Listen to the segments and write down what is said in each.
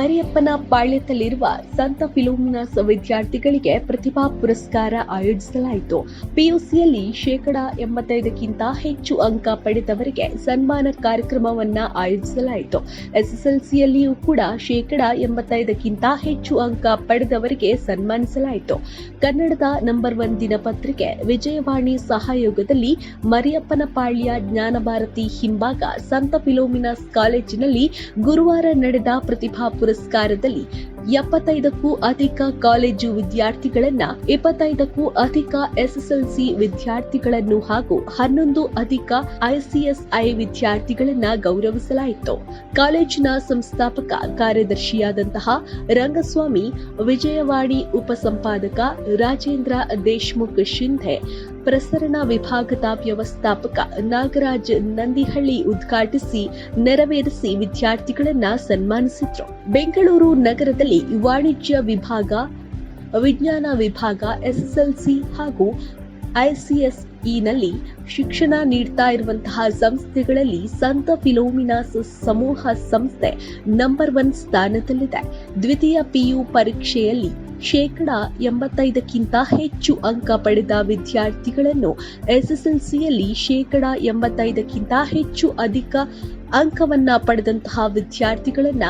ಮರಿಯಪ್ಪನ ಪಾಳ್ಯದಲ್ಲಿರುವ ಸಂತ ಫಿಲೋಮಿನಾಸ್ ವಿದ್ಯಾರ್ಥಿಗಳಿಗೆ ಪ್ರತಿಭಾ ಪುರಸ್ಕಾರ ಆಯೋಜಿಸಲಾಯಿತು. ಪಿಯುಸಿಯಲ್ಲಿ ಶೇಕಡ ಎಂಬತ್ತೈದಕ್ಕಿಂತ ಹೆಚ್ಚು ಅಂಕ ಪಡೆದವರಿಗೆ ಸನ್ಮಾನ ಕಾರ್ಯಕ್ರಮವನ್ನ ಆಯೋಜಿಸಲಾಯಿತು. ಎಸ್ಎಸ್ಎಲ್ಸಿಯಲ್ಲಿಯೂ ಕೂಡ ಶೇಕಡ ಎಂಬತ್ತೈದಕ್ಕಿಂತ ಹೆಚ್ಚು ಅಂಕ ಪಡೆದವರಿಗೆ ಸನ್ಮಾನಿಸಲಾಯಿತು. ಕನ್ನಡದ ನಂಬರ್ ಒನ್ ದಿನಪತ್ರಿಕೆ ವಿಜಯವಾಣಿ ಸಹಯೋಗದಲ್ಲಿ ಮರಿಯಪ್ಪನ ಪಾಳ್ಯ ಜ್ಞಾನಭಾರತಿ ಹಿಂಭಾಗ ಸಂತ ಫಿಲೋಮಿನಾಸ್ ಕಾಲೇಜಿನಲ್ಲಿ ಗುರುವಾರ ನಡೆದ ಪ್ರತಿಭಾ ಪುರಸ್ಕಾರದಲ್ಲಿ ಎಪ್ಪತ್ತೈದಕ್ಕೂ ಅಧಿಕ ಕಾಲೇಜು ವಿದ್ಯಾರ್ಥಿಗಳನ್ನ, ಇಪ್ಪತ್ತೈದಕ್ಕೂ ಅಧಿಕ ಎಸ್ಎಸ್ಎಲ್ಸಿ ವಿದ್ಯಾರ್ಥಿಗಳನ್ನು ಹಾಗೂ ಹನ್ನೊಂದು ಅಧಿಕ ಐಸಿಎಸ್ಐ ವಿದ್ಯಾರ್ಥಿಗಳನ್ನ ಗೌರವಿಸಲಾಯಿತು. ಕಾಲೇಜಿನ ಸಂಸ್ಥಾಪಕ ಕಾರ್ಯದರ್ಶಿಯಾದಂತಹ ರಂಗಸ್ವಾಮಿ, ವಿಜಯವಾಡಿ ಉಪಸಂಪಾದಕ ರಾಜೇಂದ್ರ ದೇಶ್ಮುಖ್ ಶಿಂಧೆ ಪ್ರಸರಣ ವಿಭಾಗದ ವ್ಯವಸ್ಥಾಪಕ ನಾಗರಾಜ್ ನಂದಿಹಳ್ಳಿ ಉದ್ಘಾಟಿಸಿ ನೆರವೇರಿಸಿ ವಿದ್ಯಾರ್ಥಿಗಳನ್ನ ಸನ್ಮಾನಿಸಿದ್ರು. ಬೆಂಗಳೂರು ನಗರದಲ್ಲಿ ವಾಣಿಜ್ಯ ವಿಭಾಗ, ವಿಜ್ಞಾನ ವಿಭಾಗ, ಎಸ್ಎಸ್ಎಲ್ಸಿ ಹಾಗೂ ಐಸಿಎಸ್ಇನಲ್ಲಿ ಶಿಕ್ಷಣ ನೀಡ್ತಾ ಇರುವಂತಹ ಸಂಸ್ಥೆಗಳಲ್ಲಿ ಸಂತ ಫಿಲೋಮಿನಾಸ್ ಸಮೂಹ ಸಂಸ್ಥೆ ನಂಬರ್ ಒನ್ ಸ್ಥಾನದಲ್ಲಿದೆ. ದ್ವಿತೀಯ ಪಿಯು ಪರೀಕ್ಷೆಯಲ್ಲಿ ಶೇಕಡ ಎಂಬತ್ತೈದಕ್ಕಿಂತ ಹೆಚ್ಚು ಅಂಕ ಪಡೆದ ವಿದ್ಯಾರ್ಥಿಗಳನ್ನು ಎಸ್ಎಸ್ಎಲ್ಸಿಯಲ್ಲಿ ಶೇಕಡ ಎಂಬತ್ತೈದಕ್ಕಿಂತ ಹೆಚ್ಚು ಅಧಿಕ ಅಂಕವನ್ನ ಪಡೆದಂತಹ ವಿದ್ಯಾರ್ಥಿಗಳನ್ನ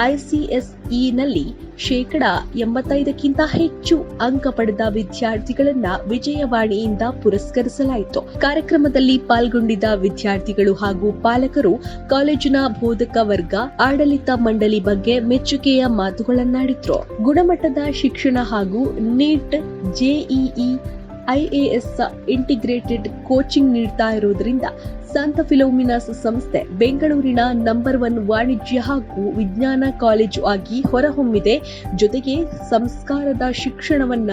ಐಸಿಎಸ್ಇನಲ್ಲಿ ಶೇಕಡ ಎಂಬತ್ತೈದಕ್ಕಿಂತ ಹೆಚ್ಚು ಅಂಕ ಪಡೆದ ವಿದ್ಯಾರ್ಥಿಗಳನ್ನ ವಿಜಯವಾಣಿಯಿಂದ ಪುರಸ್ಕರಿಸಲಾಯಿತು. ಕಾರ್ಯಕ್ರಮದಲ್ಲಿ ಪಾಲ್ಗೊಂಡಿದ್ದ ವಿದ್ಯಾರ್ಥಿಗಳು ಹಾಗೂ ಪಾಲಕರು ಕಾಲೇಜಿನ ಬೋಧಕ ವರ್ಗ, ಆಡಳಿತ ಮಂಡಳಿ ಬಗ್ಗೆ ಮೆಚ್ಚುಗೆಯ ಮಾತುಗಳನ್ನಾಡಿದ್ರು. ಗುಣಮಟ್ಟದ ಶಿಕ್ಷಣ ಹಾಗೂ NEET JEE IAS integrated coaching ನೀಡ್ತಾ ಇರುವುದರಿಂದ ಸಂತ ಫಿಲೋಮಿನಾಸ್ ಸಂಸ್ಥೆ ಬೆಂಗಳೂರಿನ ನಂಬರ್ ಒನ್ ವಾಣಿಜ್ಯ ಹಾಗೂ ವಿಜ್ಞಾನ ಕಾಲೇಜು ಆಗಿ ಹೊರಹೊಮ್ಮಿದೆ. ಜೊತೆಗೆ ಸಂಸ್ಕಾರದ ಶಿಕ್ಷಣವನ್ನ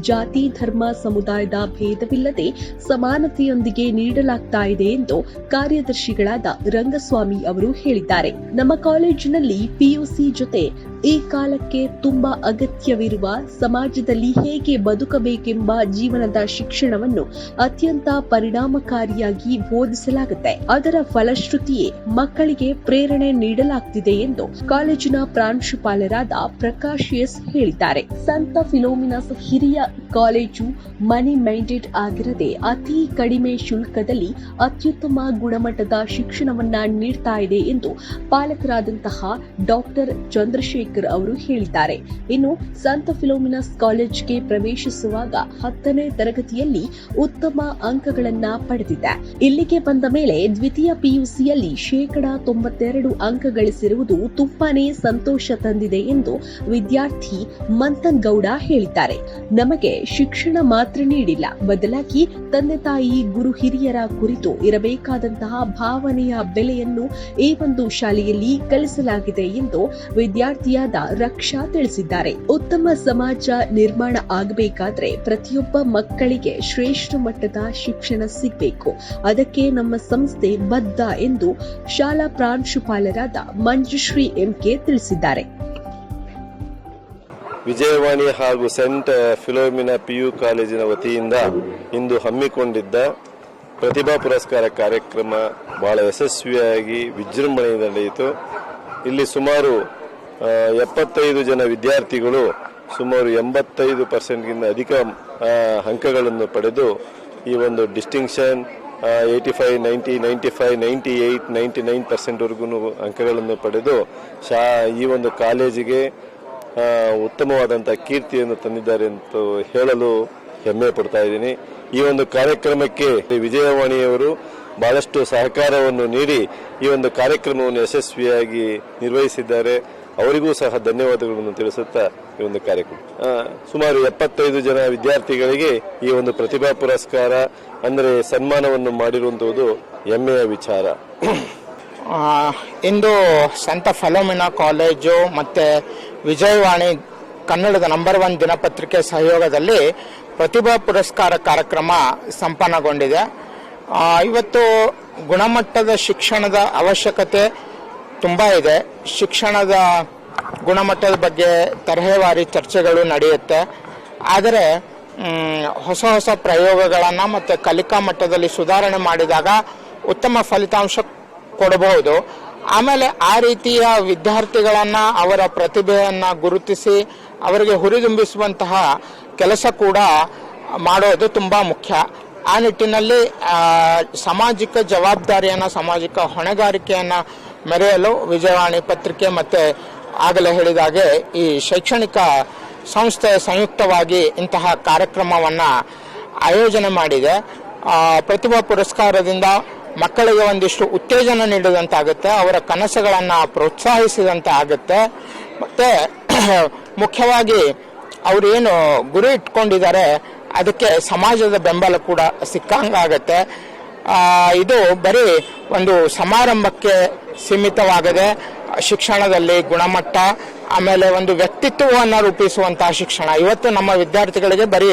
ಜಾತಿ, ಧರ್ಮ, ಸಮುದಾಯದ ಭೇದವಿಲ್ಲದೆ ಸಮಾನತೆಯೊಂದಿಗೆ ನೀಡಲಾಗ್ತಾ ಇದೆ ಎಂದು ಕಾರ್ಯದರ್ಶಿಗಳಾದ ರಂಗಸ್ವಾಮಿ ಅವರು ಹೇಳಿದ್ದಾರೆ. ನಮ್ಮ ಕಾಲೇಜಿನಲ್ಲಿ ಪಿಯುಸಿ ಜೊತೆ ಈ ಕಾಲಕ್ಕೆ ತುಂಬಾ ಅಗತ್ಯವಿರುವ ಸಮಾಜದಲ್ಲಿ ಹೇಗೆ ಬದುಕಬೇಕೆಂಬ ಜೀವನದ ಶಿಕ್ಷಣವನ್ನು ಅತ್ಯಂತ ಪರಿಣಾಮಕಾರಿಯಾಗಿ ಬೋಧಿಸಲಾಗುತ್ತೆ. ಅದರ ಫಲಶ್ರುತಿಯೇ ಮಕ್ಕಳಿಗೆ ಪ್ರೇರಣೆ ನೀಡಲಾಗ್ತಿದೆ ಎಂದು ಕಾಲೇಜಿನ ಪ್ರಾಂಶುಪಾಲರಾದ ಪ್ರಕಾಶ್ ಎಸ್ ಹೇಳಿದ್ದಾರೆ. ಸಂತ ಫಿಲೋಮಿನಾಸ್ ಹಿರಿಯ ಕಾಲೇಜು ಮನಿ ಮೈಂಡೆಡ್ ಆಗಿರದೆ ಅತಿ ಕಡಿಮೆ ಶುಲ್ಕದಲ್ಲಿ ಅತ್ಯುತ್ತಮ ಗುಣಮಟ್ಟದ ಶಿಕ್ಷಣವನ್ನ ನೀಡ್ತಾ ಇದೆ ಎಂದು ಪಾಲಕರಾದಂತಹ ಡಾಕ್ಟರ್ ಚಂದ್ರಶೇಖರ್ ಅವರು ಹೇಳಿದ್ದಾರೆ. ಇನ್ನು ಸಂತ ಫಿಲೋಮಿನಾಸ್ ಕಾಲೇಜ್ಗೆ ಪ್ರವೇಶಿಸುವಾಗ ಹತ್ತನೇ ತರಗತಿಯಲ್ಲಿ ಉತ್ತಮ ಅಂಕಗಳನ್ನ ಪಡೆದಿದೆ ಇಲ್ಲಿಗೆ ಬಂದ ಮೇಲೆ ದ್ವಿತೀಯ ಪಿಯುಸಿಯಲ್ಲಿ ಶೇಕಡ ತೊಂಬತ್ತೆರಡು ಅಂಕ ಗಳಿಸಿರುವುದು ತುಂಬಾನೇ ಸಂತೋಷ ತಂದಿದೆ ಎಂದು ವಿದ್ಯಾರ್ಥಿ ಮಂಥನ್ ಗೌಡ ಹೇಳಿದ್ದಾರೆ. ನಮಗೆ ಶಿಕ್ಷಣ ಮಾತ್ರ ನೀಡಿಲ್ಲ. ಬದಲಾಗಿ ತಂದೆ ತಾಯಿ, ಗುರು ಹಿರಿಯರ ಕುರಿತು ಇರಬೇಕಾದಂತಹ ಭಾವನೆಯ ಬೆಲೆಯನ್ನು ಈ ಒಂದು ಶಾಲೆಯಲ್ಲಿ ಕಲಿಸಲಾಗಿದೆ ಎಂದು ವಿದ್ಯಾರ್ಥಿಯಾದ ರಕ್ಷಾ ತಿಳಿಸಿದ್ದಾರೆ. ಉತ್ತಮ ಸಮಾಜ ನಿರ್ಮಾಣ ಆಗಬೇಕಾದ್ರೆ ಪ್ರತಿಯೊಬ್ಬ ಮಕ್ಕಳಿಗೆ ಶ್ರೇಷ್ಠ ಮಟ್ಟದ ಶಿಕ್ಷಣ ಸಿಗಬೇಕು. ಅದಕ್ಕೆ ನಮ್ಮ ಸಂಸ್ಥೆ ಬದ್ಧ ಎಂದು ಶಾಲಾ ಪ್ರಾಂಶುಪಾಲರಾದ ಮಂಜುಶ್ರೀ ಎಂಕೆ ತಿಳಿಸಿದ್ದಾರೆ. ವಿಜಯವಾಣಿ ಹಾಗೂ ಸೆಂಟ್ ಫಿಲೋಮಿನಾ ಪಿಯು ಕಾಲೇಜಿನ ವತಿಯಿಂದ ಇಂದು ಹಮ್ಮಿಕೊಂಡಿದ್ದ ಪ್ರತಿಭಾ ಪುರಸ್ಕಾರ ಕಾರ್ಯಕ್ರಮ ಬಹಳ ಯಶಸ್ವಿಯಾಗಿ ವಿಜೃಂಭಣೆಯಿಂದ ನಡೆಯಿತು. ಇಲ್ಲಿ ಸುಮಾರು ಎಪ್ಪತ್ತೈದು ಜನ ವಿದ್ಯಾರ್ಥಿಗಳು ಸುಮಾರು ಎಂಬತ್ತೈದು ಪರ್ಸೆಂಟ್ಗಿಂತ ಅಧಿಕ ಅಂಕಗಳನ್ನು ಪಡೆದು ಈ ಒಂದು distinction eighty five ninety ninety five ninety eight ninety nine ಪರ್ಸೆಂಟ್ವರೆಗೂ ಅಂಕಗಳನ್ನು ಪಡೆದು ಶಾ, ಈ ಒಂದು ಕಾಲೇಜಿಗೆ ಉತ್ತಮವಾದಂಥ ಕೀರ್ತಿಯನ್ನು ತಂದಿದ್ದಾರೆ ಅಂತ ಹೇಳಲು ಹೆಮ್ಮೆ ಪಡ್ತಾ ಇದ್ದೀನಿ. ಈ ಒಂದು ಕಾರ್ಯಕ್ರಮಕ್ಕೆ ವಿಜಯವಾಣಿಯವರು ಬಹಳಷ್ಟು ಸಹಕಾರವನ್ನು ನೀಡಿ ಈ ಒಂದು ಕಾರ್ಯಕ್ರಮವನ್ನು ಯಶಸ್ವಿಯಾಗಿ ನಿರ್ವಹಿಸಿದ್ದಾರೆ. ಅವರಿಗೂ ಸಹ ಧನ್ಯವಾದಗಳನ್ನು ತಿಳಿಸುತ್ತಾ ಈ ಒಂದು ಕಾರ್ಯಕ್ರಮ. ಸುಮಾರು ಎಪ್ಪತ್ತೈದು ಜನ ವಿದ್ಯಾರ್ಥಿಗಳಿಗೆ ಈ ಒಂದು ಪ್ರತಿಭಾ ಪುರಸ್ಕಾರ, ಅಂದರೆ ಸನ್ಮಾನವನ್ನು ಮಾಡಿರುವಂತಹುದು ಹೆಮ್ಮೆಯ ವಿಚಾರ. ಇಂದು ಸಂತ ಫಲೋಮಿನಾ ಕಾಲೇಜು ಮತ್ತು ವಿಜಯವಾಣಿ ಕನ್ನಡದ ನಂಬರ್ ಒನ್ ದಿನಪತ್ರಿಕೆ ಸಹಯೋಗದಲ್ಲಿ ಪ್ರತಿಭಾ ಪುರಸ್ಕಾರ ಕಾರ್ಯಕ್ರಮ ಸಂಪನ್ನಗೊಂಡಿದೆ. ಇವತ್ತು ಗುಣಮಟ್ಟದ ಶಿಕ್ಷಣದ ಅವಶ್ಯಕತೆ ತುಂಬ ಇದೆ. ಶಿಕ್ಷಣದ ಗುಣಮಟ್ಟದ ಬಗ್ಗೆ ತರಹೇವಾರಿ ಚರ್ಚೆಗಳು ನಡೆಯುತ್ತೆ. ಆದರೆ ಹೊಸ ಹೊಸ ಪ್ರಯೋಗಗಳನ್ನು ಮತ್ತು ಕಲಿಕಾ ಮಟ್ಟದಲ್ಲಿ ಸುಧಾರಣೆ ಮಾಡಿದಾಗ ಉತ್ತಮ ಫಲಿತಾಂಶ ಕೊಡಬಹುದು. ಆಮೇಲೆ ಆ ರೀತಿಯ ವಿದ್ಯಾರ್ಥಿಗಳನ್ನು, ಅವರ ಪ್ರತಿಭೆಯನ್ನು ಗುರುತಿಸಿ, ಅವರಿಗೆ ಹುರಿದುಂಬಿಸುವಂತಹ ಕೆಲಸ ಕೂಡ ಮಾಡೋದು ತುಂಬ ಮುಖ್ಯ. ಆ ನಿಟ್ಟಿನಲ್ಲಿ ಸಾಮಾಜಿಕ ಜವಾಬ್ದಾರಿಯನ್ನು, ಸಾಮಾಜಿಕ ಹೊಣೆಗಾರಿಕೆಯನ್ನ ಮೆರೆಯಲು ವಿಜಯವಾಣಿ ಪತ್ರಿಕೆ ಮತ್ತೆ ಆಗಲೇ ಹೇಳಿದಾಗೆ ಈ ಶೈಕ್ಷಣಿಕ ಸಂಸ್ಥೆ ಸಂಯುಕ್ತವಾಗಿ ಇಂತಹ ಕಾರ್ಯಕ್ರಮವನ್ನ ಆಯೋಜನೆ ಮಾಡಿದೆ. ಪ್ರತಿಭಾ ಪುರಸ್ಕಾರದಿಂದ ಮಕ್ಕಳಿಗೆ ಒಂದಿಷ್ಟು ಉತ್ತೇಜನ ನೀಡಿದಂತಾಗುತ್ತೆ, ಅವರ ಕನಸುಗಳನ್ನು ಪ್ರೋತ್ಸಾಹಿಸಿದಂತೆ ಆಗುತ್ತೆ. ಮತ್ತೆ ಮುಖ್ಯವಾಗಿ ಅವರೇನು ಗುರಿ ಇಟ್ಕೊಂಡಿದ್ದಾರೆ, ಅದಕ್ಕೆ ಸಮಾಜದ ಬೆಂಬಲ ಕೂಡ ಸಿಕ್ಕಂಗಾಗತ್ತೆ. ಇದು ಬರೀ ಒಂದು ಸಮಾರಂಭಕ್ಕೆ ಸೀಮಿತವಾಗದೆ ಶಿಕ್ಷಣದಲ್ಲಿ ಗುಣಮಟ್ಟ, ಆಮೇಲೆ ಒಂದು ವ್ಯಕ್ತಿತ್ವವನ್ನು ರೂಪಿಸುವಂತಹ ಶಿಕ್ಷಣ. ಇವತ್ತು ನಮ್ಮ ವಿದ್ಯಾರ್ಥಿಗಳಿಗೆ ಬರೀ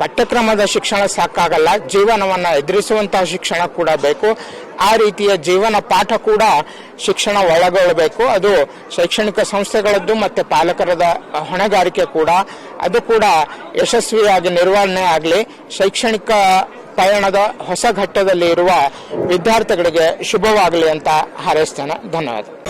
ಪಠ್ಯಕ್ರಮದ ಶಿಕ್ಷಣ ಸಾಕಾಗಲ್ಲ, ಜೀವನವನ್ನು ಎದುರಿಸುವಂತಹ ಶಿಕ್ಷಣ ಕೂಡ ಬೇಕು. ಆ ರೀತಿಯ ಜೀವನ ಪಾಠ ಕೂಡ ಶಿಕ್ಷಣ ಒಳಗೊಳ್ಳಬೇಕು ಅದು ಶೈಕ್ಷಣಿಕ ಸಂಸ್ಥೆಗಳದ್ದು ಮತ್ತು ಪಾಲಕರದ ಹೊಣೆಗಾರಿಕೆ ಕೂಡ. ಅದು ಕೂಡ ಯಶಸ್ವಿಯಾಗಿ ನಿರ್ವಹಣೆ ಆಗಲಿ. ಶೈಕ್ಷಣಿಕ ಪಯಣದ ಹೊಸ ಘಟ್ಟದಲ್ಲಿ ಇರುವ ವಿದ್ಯಾರ್ಥಿಗಳಿಗೆ ಶುಭವಾಗಲಿ ಅಂತ ಹಾರೈಸ್ತೇನೆ. ಧನ್ಯವಾದ.